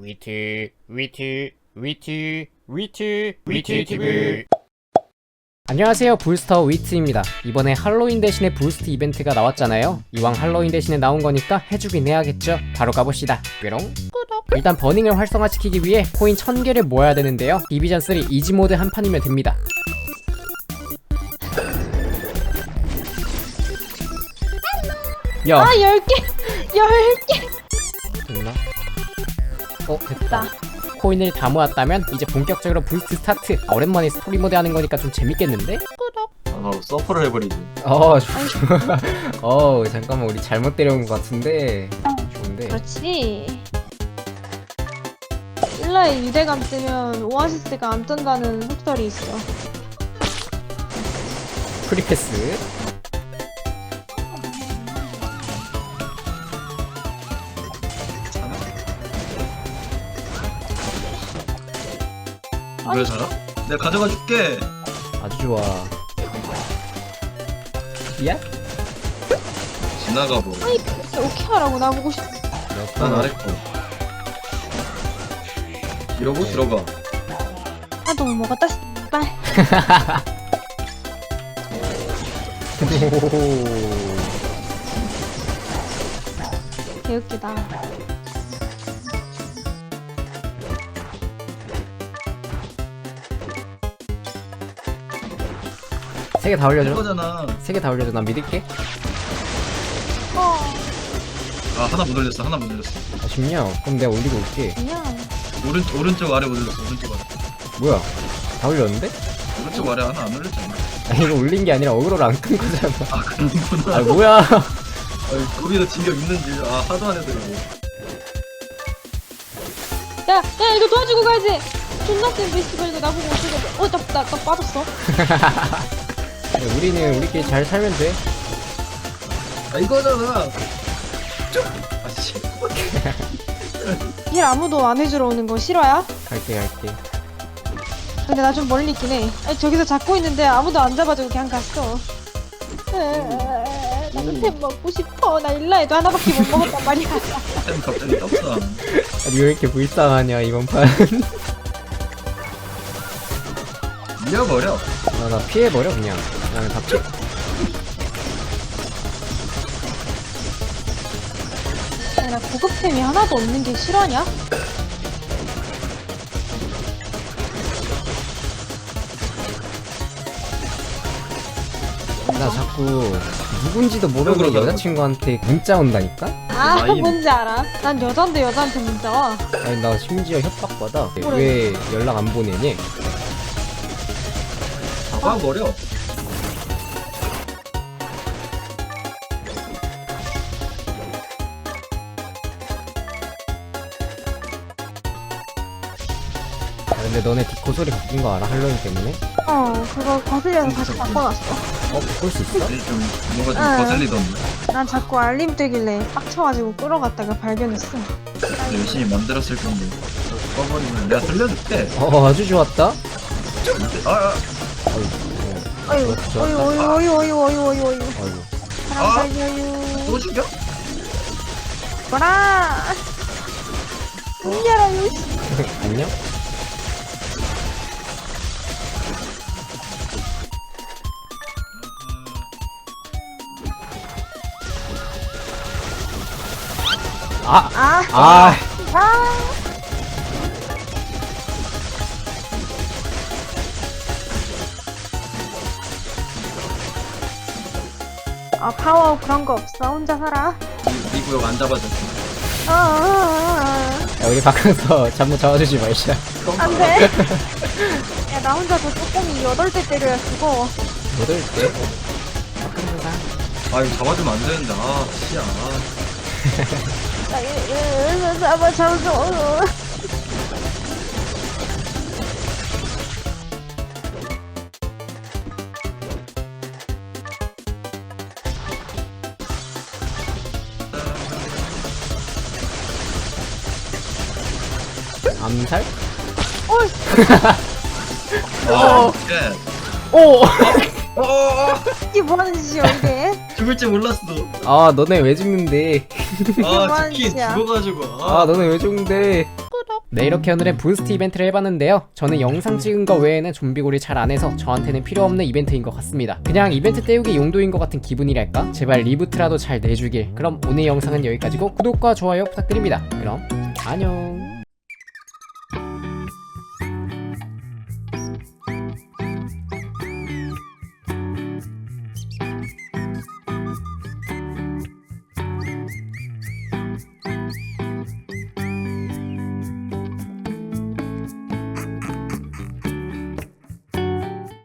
위트 위트 위트 위트 위트 TV 안녕하세요. 불스터 위트입니다. 이번에 할로윈 대신에 부스트 이벤트가 나왔잖아요. 이왕 할로윈 대신에 나온 거니까 해주긴 해야겠죠? 바로 가봅시다. 뾰롱 구독. 일단 버닝을 활성화시키기 위해 코인 1000개를 모아야 되는데요. 디비전 3 이지 모드 한 판이면 됩니다. 야. 아, 10개! 10개! 됐나? 어 됐다 코인을 다 모았다면 이제 본격적으로 부스트 스타트 아, 오랜만에 스토리 모드 하는 거니까 좀 재밌겠는데? 아, 서프를 해버리지. 어. 어, 잠깐만, 우리 잘못 때려온 것 같은데. 좋은데. 그렇지. 일라의 유대감 뜨면 오아시스가 안 뜬다는 속설이 있어. 프리패스. 왜 살아? 내가 가져가 줄게. 아주 좋아. 야? 지나가 보. 아이, 진짜 오케이 하라고 나보고 싶어. 난 아래 거. 이러고 들어가. 나도 못 먹었다, 빨. 개웃기다. 세 개 다 올려줘. 이거잖아. 세 개 다 올려줘. 난 믿을게. 어, 아 하나 못 올렸어. 하나 못 올렸어. 아쉽냐? 그럼 내가 올리고 올게. 그냥. 오른 오른쪽 아래 못 올렸어. 오른쪽 아래. 뭐야? 다 올렸는데? 오른쪽 아래 하나 안 올렸잖아. 아니, 이거 올린 게 아니라 어그로를 안 끈 거잖아. 아 그런구나. 아, 뭐야? 아니, 거기서 진격 있는지 아 하도 안 해도 야, 야, 이거 도와주고 가야지! 존나 센 베이스가 이거 나보고 어쩌고. 어, 나, 나, 나 빠졌어. 야, 우리는 우리끼리 잘 살면 돼. 아 이거잖아. 쭉. 아 씨. 일 아무도 안 해주러 오는 거 싫어야? 갈게, 갈게. 근데 나 좀 멀리 있긴 해. 아니, 저기서 잡고 있는데 아무도 안 잡아주고 그냥 갔어. 나도 템 먹고 싶어. 나 일라에도 하나밖에 못 먹었단 말이야. 템 갑자기 떴어. 아니, 왜 이렇게 불쌍하냐, 이번 판. 밀어버려. 아, 나 피해 버려, 그냥. 다 피해. 아니, 나 고급템이 하나도 없는 게 실화냐? 나 자꾸 누군지도 모르는 그러더라고. 여자친구한테 문자 온다니까? 아, 나이는. 뭔지 알아. 난 여잔데 여자한테 문자 와. 아니 나 심지어 협박받아 뭐래? 왜 연락 안 보내니? 잡아버려. 근데 너네 디코 소리 바뀐 거 알아? 할로윈 때문에? 어, 그거 거슬려서 다시 바꿔놨어. 어? 볼수 있어? 좀 뭔가 좀 응. 거슬리던데. 난 자꾸 알림 뜨길래 빡쳐가지고 끌어갔다가 발견했어. 열심히 만들었을 건데 꺼버리면 내가 살려줄게 어 아주 좋았다 아, 아, 어이구, 그렇죠. 어이구, 어이구, 어이구, 어이구, 어이구, 어이구, 어이구. 아이고 사람 아. 살려요. 또 죽여? 뭐라? 문 열어요. 안녕? 아! 아, 아! 아. 아 파워 그런 거 없어 혼자 살아. 이, 이 구역 안 잡아줬어 아, 아, 야 우리 바꿔서 잠못 잡아주지 말자 아. 안돼. 야 나 혼자 저 조금이 여덟 대 때려야 죽어. 여덟 대? 아 이거 잡아주면 안 되는데 아 씨야 나 이거 잡아 잡아. 암살? 아 쉣. 오! 어, 어, 어. 이게 뭐 하는 짓이야 이게? 죽을 줄 몰랐어. 아 너네 왜 죽는데? 아 치킨. 죽어가지고. 아. 너네 왜 죽는데? 네 이렇게 오늘은 부스트 이벤트를 해봤는데요. 저는 영상 찍은 거 외에는 좀비골이 잘 안해서 저한테는 필요 없는 이벤트인 것 같습니다. 그냥 이벤트 때우기 용도인 것 같은 기분이랄까? 제발 리부트라도 잘 내주길. 그럼 오늘 영상은 여기까지고 구독과 좋아요 부탁드립니다. 그럼 안녕